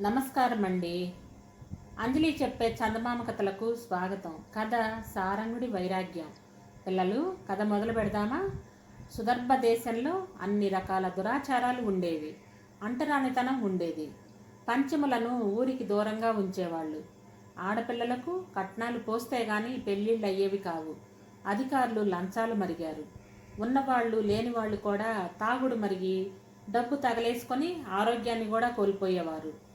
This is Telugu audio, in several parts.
నమస్కారం అండి అంజలి చెప్పే చందమామ కథలకు స్వాగతం. కథ సారంగుడి వైరాగ్యం. పిల్లలు కథ మొదలు పెడదామా? సుదర్భ దేశంలో అన్ని రకాల దురాచారాలు ఉండేవి. అంటరానితనం ఉండేది. పంచములను ఊరికి దూరంగా ఉంచేవాళ్ళు. ఆడపిల్లలకు కట్నాలు పోస్తే గాని పెళ్ళిళ్ళు అయ్యేవి కావు. అధికారులు లంచాలు మరిగారు. ఉన్నవాళ్ళు లేనివాళ్ళు కూడా తాగుడు మరిగి డబ్బు తగలేసుకొని ఆరోగ్యాన్ని కూడా కోల్పోయేవారు.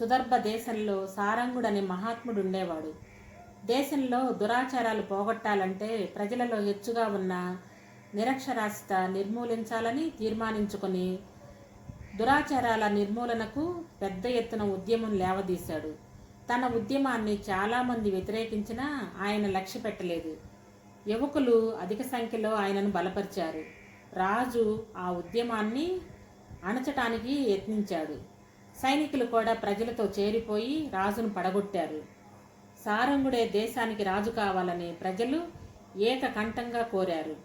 సుదర్భ దేశంలో సారంగుడనే మహాత్ముడు ఉండేవాడు. దేశంలో దురాచారాలు పోగొట్టాలంటే ప్రజలలో హెచ్చుగా ఉన్న నిరక్షరాస్యత నిర్మూలించాలని తీర్మానించుకొని దురాచారాల నిర్మూలనకు పెద్ద ఎత్తున ఉద్యమం లేవదీశాడు. తన ఉద్యమాన్ని చాలామంది వ్యతిరేకించినా ఆయన లక్ష్య పెట్టలేదు. యువకులు అధిక సంఖ్యలో ఆయనను బలపరిచారు. రాజు ఆ ఉద్యమాన్ని అణచటానికి యత్నించాడు. సైనికులు కూడా ప్రజలతో చేరిపోయి రాజును పడగొట్టారు. సారంగుడే దేశానికి రాజు కావాలని ప్రజలు ఏకకంఠంగా కోరారు.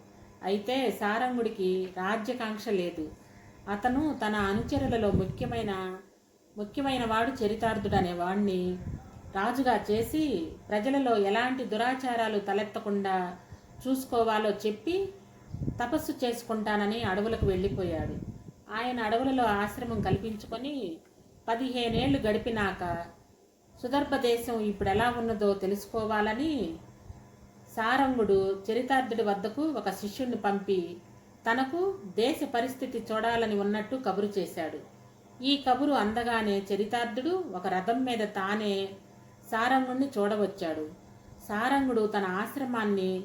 అయితే సారంగుడికి రాజ్యకాంక్ష లేదు. అతను తన అనుచరులలో ముఖ్యమైన ముఖ్యమైన వాడు చరితార్థుడు వాణ్ణి రాజుగా చేసి ప్రజలలో ఎలాంటి దురాచారాలు తలెత్తకుండా చూసుకోవాలో చెప్పి తపస్సు చేసుకుంటానని అడవులకు వెళ్ళిపోయాడు. ఆయన అడవులలో ఆశ్రమం కల్పించుకొని పదిహేనేళ్ళు గడిపినాక సుదర్భ దేశం ఇప్పుడు ఎలా ఉన్నదో తెలుసుకోవాలని సారంగుడు చరితార్థుడి వద్దకు ఒక శిష్యుణ్ణి పంపి తనకు దేశ పరిస్థితి చూడాలని ఉన్నట్టు కబురు చేశాడు. ఈ కబురు అందగానే చరితార్థుడు ఒక రథం మీద తానే సారంగుణ్ణి చూడవచ్చాడు. సారంగుడు తన ఆశ్రమాన్ని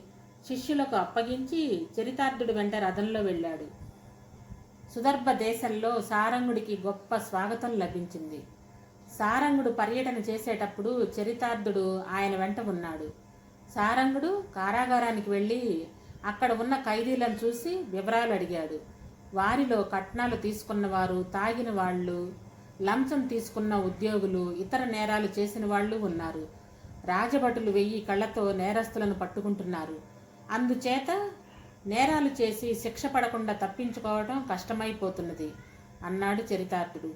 శిష్యులకు అప్పగించి చరితార్థుడు వెంట రథంలో వెళ్ళాడు. సుదర్భ దేశంలో సారంగుడికి గొప్ప స్వాగతం లభించింది. సారంగుడు పర్యటన చేసేటప్పుడు చరితార్థుడు ఆయన వెంట ఉన్నాడు. సారంగుడు కారాగారానికి వెళ్ళి అక్కడ ఉన్న ఖైదీలను చూసి వివరాలు అడిగాడు. వారిలో కట్నాలు తీసుకున్నవారు తాగిన వాళ్ళు లంచం తీసుకున్న ఉద్యోగులు ఇతర నేరాలు చేసిన వాళ్ళు ఉన్నారు. రాజభటులు వెయ్యి కళ్ళతో నేరస్తులను పట్టుకుంటున్నారు. అందుచేత నేరాలు చేసి శిక్ష పడకుండా తప్పించుకోవడం కష్టమైపోతున్నది అన్నాడు చరితార్థుడు.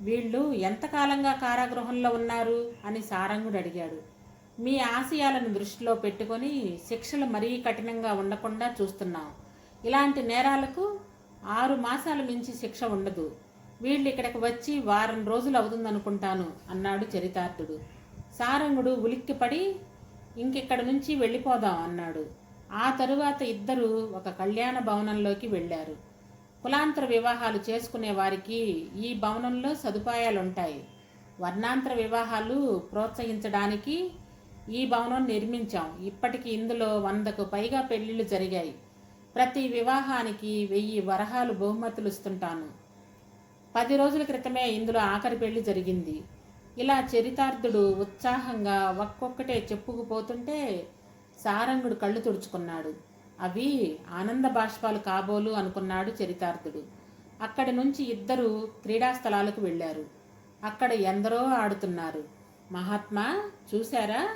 వీళ్ళు ఎంతకాలంగా కారాగృహంలో ఉన్నారు అని సారంగుడు అడిగాడు. మీ ఆశయాలను దృష్టిలో పెట్టుకొని శిక్షలు మరీ కఠినంగా ఉండకుండా చూస్తున్నాం. ఇలాంటి నేరాలకు ఆరు మాసాల మించి శిక్ష ఉండదు. వీళ్ళు ఇక్కడికి వచ్చి వారం రోజులు అవుతుందనుకుంటాను అన్నాడు చరితార్థుడు. సారంగుడు ఉలిక్కిపడి ఇంకిక్కడి నుంచి వెళ్ళిపోదాం అన్నాడు. ఆ తరువాత ఇద్దరు ఒక కళ్యాణ భవనంలోకి వెళ్ళారు. కులాంతర వివాహాలు చేసుకునే వారికి ఈ భవనంలో సదుపాయాలుంటాయి. వర్ణాంతర వివాహాలు ప్రోత్సహించడానికి ఈ భవనం నిర్మించాం. ఇప్పటికి ఇందులో వందకు పైగా పెళ్ళిళ్ళు జరిగాయి. ప్రతి వివాహానికి వెయ్యి వరహాలు బహుమతులు ఇస్తుంటాను. పది రోజుల క్రితమే ఇందులో ఆఖరి పెళ్ళి జరిగింది. ఇలా చరితార్థుడు ఉత్సాహంగా ఒక్కొక్కటే చెప్పుకుపోతుంటే సారంగుడు కళ్ళు తుడుచుకున్నాడు. అవి ఆనంద బాష్పాలు కాబోలు అనుకున్నాడు చరితార్థుడు. అక్కడి నుంచి ఇద్దరు క్రీడా స్థలాలకు వెళ్ళారు. అక్కడ ఎందరో ఆడుతున్నారు. మహాత్మా చూశారా?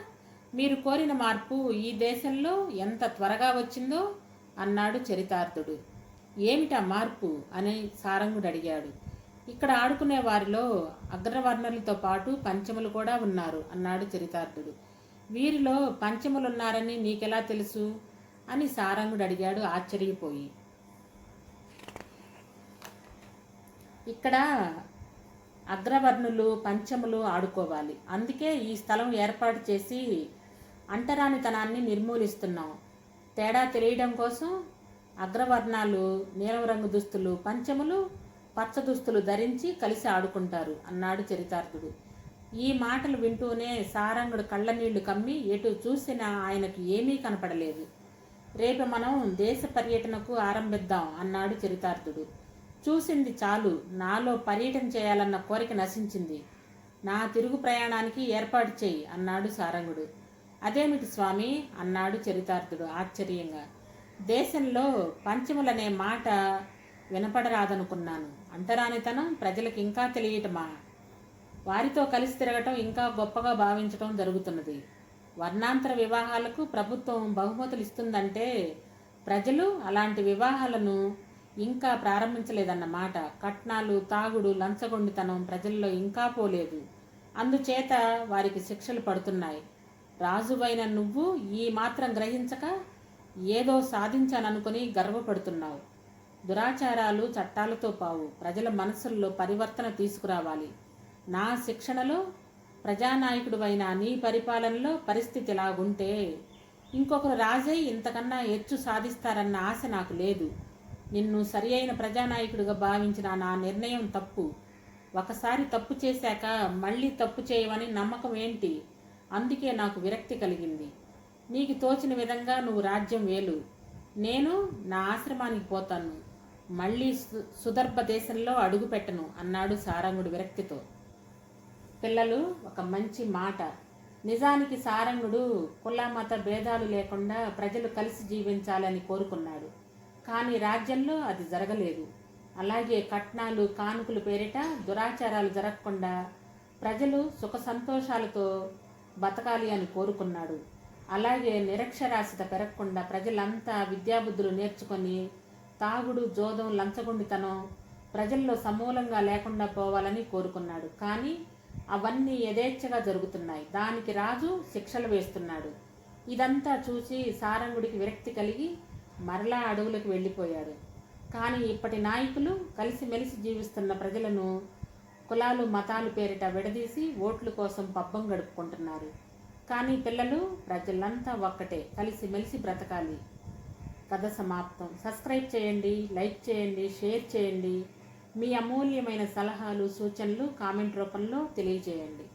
మీరు కోరిన మార్పు ఈ దేశంలో ఎంత త్వరగా వచ్చిందో అన్నాడు చరితార్థుడు. ఏమిటా మార్పు? అని సారంగుడు అడిగాడు. ఇక్కడ ఆడుకునే వారిలో అగ్రవర్ణులతో పాటు పంచములు కూడా ఉన్నారు అన్నాడు చరితార్థుడు. వీరిలో పంచములున్నారని నీకెలా తెలుసు? అని సారంగుడు అడిగాడు ఆశ్చర్యపోయి. ఇక్కడ అగ్రవర్ణులు పంచములు ఆడుకోవాలి. అందుకే ఈ స్థలం ఏర్పాటు చేసి అంటరానితనాన్ని నిర్మూలిస్తున్నాం. తేడా తెలియడం కోసం అగ్రవర్ణాలు నీలం రంగు దుస్తులు పంచములు పచ్చ దుస్తులు ధరించి కలిసి ఆడుకుంటారు అన్నాడు చరితార్థుడు. ఈ మాటలు వింటూనే సారంగుడు కళ్ళనీళ్ళు కమ్మి ఎటు చూసినా ఆయనకు ఏమీ కనపడలేదు. రేపు మనం దేశ పర్యటనకు ఆరంభిద్దాం అన్నాడు చరితార్థుడు. చూసింది చాలు నాలో పర్యటన చేయాలన్న కోరిక నశించింది. నా తిరుగు ప్రయాణానికి ఏర్పాటు చేయి అన్నాడు సారంగుడు. అదేమిటి స్వామి? అన్నాడు చరితార్థుడు ఆశ్చర్యంగా. దేశంలో పంచములనే మాట వినపడరాదనుకున్నాను. అంటరానితనం ప్రజలకు ఇంకా తెలియటమా? వారితో కలిసి తిరగటం ఇంకా గొప్పగా భావించటం జరుగుతున్నది. వర్ణాంతర వివాహాలకు ప్రభుత్వం బహుమతులు ఇస్తుందంటే ప్రజలు అలాంటి వివాహాలను ఇంకా ప్రారంభించలేదన్నమాట. కట్నాలు తాగుడు లంచగొండితనం ప్రజల్లో ఇంకా పోలేదు. అందుచేత వారికి శిక్షలు పడుతున్నాయి. రాజువైన నువ్వు ఈ మాత్రం గ్రహించక ఏదో సాధించాననుకుని గర్వపడుతున్నావు. దురాచారాలు చట్టాలతో పావు. ప్రజల మనసుల్లో పరివర్తన తీసుకురావాలి. నా శిక్షణలో ప్రజానాయకుడువైన నీ పరిపాలనలో పరిస్థితి ఇలాగుంటే ఇంకొకరు రాజై ఇంతకన్నా హెచ్చు సాధిస్తారన్న ఆశ నాకు లేదు. నిన్ను సరి అయిన ప్రజానాయకుడిగా భావించిన నా నిర్ణయం తప్పు. ఒకసారి తప్పు చేశాక మళ్ళీ తప్పు చేయవని నమ్మకం ఏంటి? అందుకే నాకు విరక్తి కలిగింది. నీకు తోచిన విధంగా నువ్వు రాజ్యం వేలు. నేను నా ఆశ్రమానికి పోతాను. మళ్ళీ సు సుదర్భ దేశంలో అడుగుపెట్టను అన్నాడు సారంగుడు విరక్తితో. పిల్లలు ఒక మంచి మాట. నిజానికి సారంగుడు కుల మత భేదాలు లేకుండా ప్రజలు కలిసి జీవించాలని కోరుకున్నాడు. కానీ రాజ్యంలో అది జరగలేదు. అలాగే కట్నాలు కానుకలు పేరిట దురాచారాలు జరగకుండా ప్రజలు సుఖ సంతోషాలతో బతకాలి అని కోరుకున్నాడు. అలాగే నిరక్షరాస్యత పెరగకుండా ప్రజలంతా విద్యాబుద్ధులు నేర్చుకొని తాగుడు జోదం లంచగొండితనం ప్రజల్లో సమూలంగా లేకుండా పోవాలని కోరుకున్నాడు. కానీ అవన్నీ యథేచ్ఛగా జరుగుతున్నాయి. దానికి రాజు శిక్షలు వేస్తున్నాడు. ఇదంతా చూసి సారంగుడికి విరక్తి కలిగి మరలా అడవులకు వెళ్ళిపోయాడు. కానీ ఇప్పటి నాయకులు కలిసిమెలిసి జీవిస్తున్న ప్రజలను కులాలు మతాలు పేరిట విడదీసి ఓట్ల కోసం పబ్బం గడుపుకుంటున్నారు. కానీ పిల్లలు ప్రజలంతా ఒక్కటే కలిసిమెలిసి బ్రతకాలి. కథ సమాప్తం. సబ్స్క్రైబ్ చేయండి లైక్ చేయండి షేర్ చేయండి. మీ అమూల్యమైన సలహాలు సూచనలు కామెంట్ రూపంలో తెలియజేయండి.